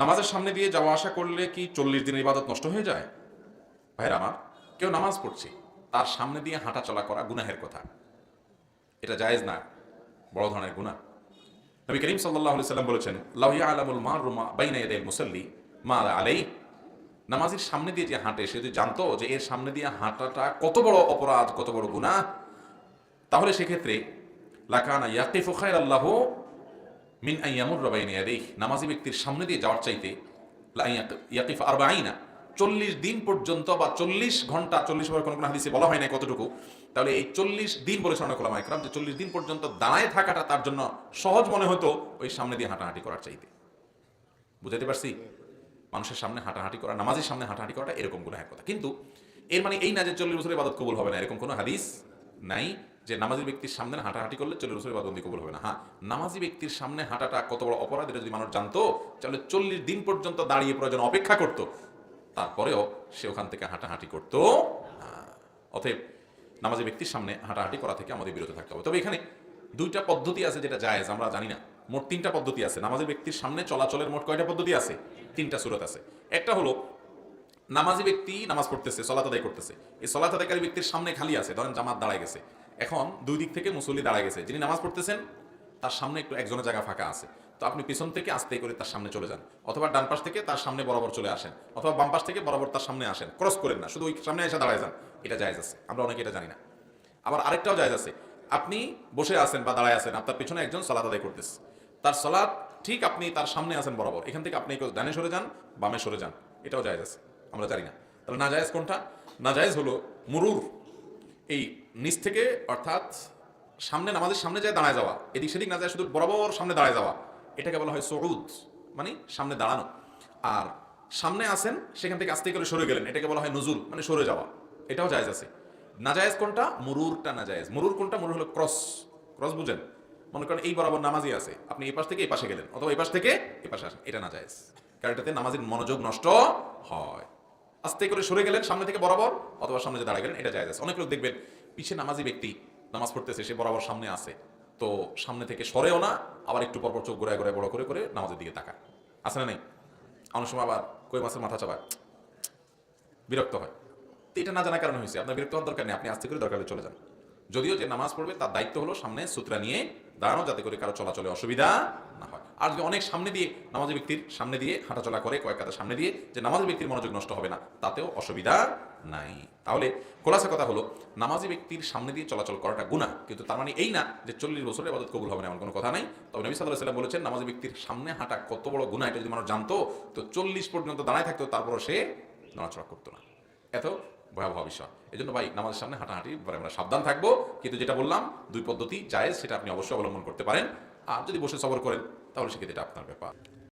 নামাজের সামনে দিয়ে যাওয়া আসা করলে কি চল্লিশ দিনের ইবাদত নষ্ট হয়ে যায়? ভাইরা আমার, কেউ নামাজ পড়ছে, তার সামনে দিয়ে হাঁটা চলা করা গুনাহের কথা। এটা জায়েজ না? বড় ধরনের গুনাহ। নবী করিম সাল্লাহ সাল্লাম বলেছেন লাউয়া আলামুল মার রুমা বাইনা ইয়াদাইল মুসাল্লি মা আলা আলাই নামাজের সামনে দিয়ে যে হাঁটে, সে যদি জানতো যে এর সামনে দিয়ে হাঁটাটা কত বড় অপরাধ, কত বড় গুনাহ, তাহলে সেক্ষেত্রে, লাকানা ইয়াকিফু খায়র আল্লাহ মিন আইয়ামুর রবাইন ইয়াদেই নামাজি ব্যক্তির সামনে দিয়ে যাওয়ার চাইতে ইয়াকিফ আরবা আইনা চল্লিশ দিন পর্যন্ত বা চল্লিশ ঘণ্টা, চল্লিশ ওভার কোনো কোনো হাদিসে বলা হয় না কতটুকু, তাহলে এই চল্লিশ দিন বলে শোনা করলাম একরাম যে চল্লিশ দিন পর্যন্ত দাঁড়ায় থাকাটা তার জন্য সহজ মনে হতো ওই সামনে দিয়ে হাঁটাহাঁটি করার চাইতে। বুঝাতে পারছি? মানুষের সামনে হাঁটাহাঁটি করা, নামাজের সামনে হাঁটাহাঁটি করাটা এরকম গুনাহের কথা। কিন্তু এর মানে এই না যে চল্লিশ বছরের ইবাদত কবুল হবে না, এরকম কোনো হাদিস নাই। যে নামাজি ব্যক্তির সামনে হাঁটাহাঁটি করলে চল্লিশ বছরের ইবাদত কবুল হবে না। হ্যাঁ নামাজি ব্যক্তির সামনে হাঁটাটা কত বড় অপরাধ, এটা যদি মানুষ জানতো, তাহলে চল্লিশ দিন পর্যন্ত দাঁড়িয়ে প্রয়োজন অপেক্ষা করতো। তারপরেও সে ওখান থেকে হাঁটাহাঁটি করতো অতএব নামাজি ব্যক্তির সামনে হাঁটাহাঁটি করা থেকে আমাদের বিরত থাকতে হবে। তবে এখানে দুইটা পদ্ধতি আছে যেটা জায়েজ, আমরা জানি না। মোট তিনটা পদ্ধতি আছে। নামাজি ব্যক্তির সামনে চলাচলের মোট কয়টা পদ্ধতি আছে? তিনটা সুরত আছে। একটা হলো, নামাজি ব্যক্তি নামাজ পড়তেছে, সলাত আদায় করতেছে। এই সলাত আদায়কারী ব্যক্তির সামনে খালি আছে, ধরেন জামাত দাঁড়ায় গেছে। এখন দুই দিক থেকে মুসল্লি দাঁড়ায় গেছে। যিনি নামাজ পড়তেছেন, তার সামনে একটু একজনের জায়গা ফাঁকা আছে। তো আপনি পিছন থেকে আস্তে করে তার সামনে চলে যান। অথবা ডান পাশ থেকে তার সামনে বরাবর চলে আসেন। অথবা বাম পাশ থেকে বরাবর তার সামনে আসেন। ক্রস করেন না, শুধু ওই সামনে এসে দাঁড়ায় যান। এটা জায়েজ আছে। আমরা অনেকে এটা জানি না। আবার আরেকটাও জায়েজ আছে। আপনি বসে আছেন বা দাঁড়ায় আছেন, আপনার পিছনে একজন সলাত আদায় করতেছে। তার সলাৎ ঠিক আপনি তার সামনে আছেন বরাবর। এখান থেকে আপনি একটু ডানে সরে যান, বামে সরে যান। এটাও জায়েজ আছে। আমরা জানি না। তাহলে না জায়েজ কোনটা? না জায়েজ হলো মুরুর। এই নিচ থেকে, অর্থাৎ সামনে নামাজের সামনে যায় দাঁড়ায় যাওয়া। এদিক সেদিক না যায়, শুধু বরাবর সামনে দাঁড়ায় যাওয়া। এটাকে বলা হয় সরুদ মানে সামনে দাঁড়ানো। আর সামনে আসেন, সেখান থেকে আস্তে করে সরে গেলেন। এটাকে বলা হয় নজুল মানে সরে যাওয়া। এটাও জায়েজ আছে। নাজায়েজ কোনটা? মুরুরটা নাজায়েজ। মুরুর কোনটা? মুরুর হলো ক্রস। ক্রস বুঝেন? মনে করেন এই বরাবর নামাজি আছে। আপনি এই পাশ থেকে এই পাশে গেলেন, অথবা এই পাশ থেকে এই পাশে আসেন। এটা নাজায়েজ। কারণ এটাতে নামাজের মনোযোগ নষ্ট হয়। আস্তে করে সরে গেলেন, সামনে থেকে বরাবর, অথবা সামনে যে দাঁড়ায় গেলেন, এটা জায়েজ আছে। অনেক লোক দেখবেন পিছে নামাজি ব্যক্তি নামাজ পড়তেছে, সে বরাবর সামনে আছে। তো সামনে থেকে সরেও না, আবার একটু পরপর চোখ ঘুরায় ঘুরায় বড় করে করে নামাজের দিকে তাকায়। আছে না নেই? অনেক সময় আবার কই মাছের মাথা চাপায়। বিরক্ত হয়। তো এটা না জানার কারণে হয়েছে। আপনার বিরক্ত হওয়ার দরকার নেই, আপনি আস্তে করে দরকার চলে যান। যদিও যে নামাজ পড়বে, তার দায়িত্ব হলো সামনে সূত্রা নিয়ে দাঁড়ানো, যাতে করে কারও চলাচলে অসুবিধা না হয়। আর যদি অনেক সামনে দিয়ে নামাজি ব্যক্তির সামনে দিয়ে হাঁটাচলা করে কয়েক কাতার সামনে দিয়ে যে নামাজি ব্যক্তির মনোযোগ নষ্ট হবে না, তাতেও অসুবিধা নাই। তাহলে খোলাসা কথা হলো, নামাজি ব্যক্তির সামনে দিয়ে চলাচল করাটা গুণা কিন্তু তার মানে এই না যে চল্লিশ বছরের আবাদত কবুল হবে না এমন কোনো কথা নাই। তবে নবী সাল্লাহ সাল্লাম বলেছেন, নামাজি ব্যক্তির সামনে হাঁটা কত বড় গুণা এটা যদি মানুষ জানতো, তো চল্লিশ পর্যন্ত দাঁড়ায় থাকতো, তারপরও সে নড়াচড়া করতো না। এত ভয়াবহ বিষয়। এই জন্য ভাই, নামাজের সামনে হাঁটাহাঁটি ব্যাপারে আমরা সাবধান থাকব, কিন্তু যেটা বললাম, দুই পদ্ধতি জায়েজ, সেটা আপনি অবশ্যই অবলম্বন করতে পারেন। আর যদি বসে সবর করেন তাহলে সেক্ষেত্রে এটা আপনার ব্যাপার।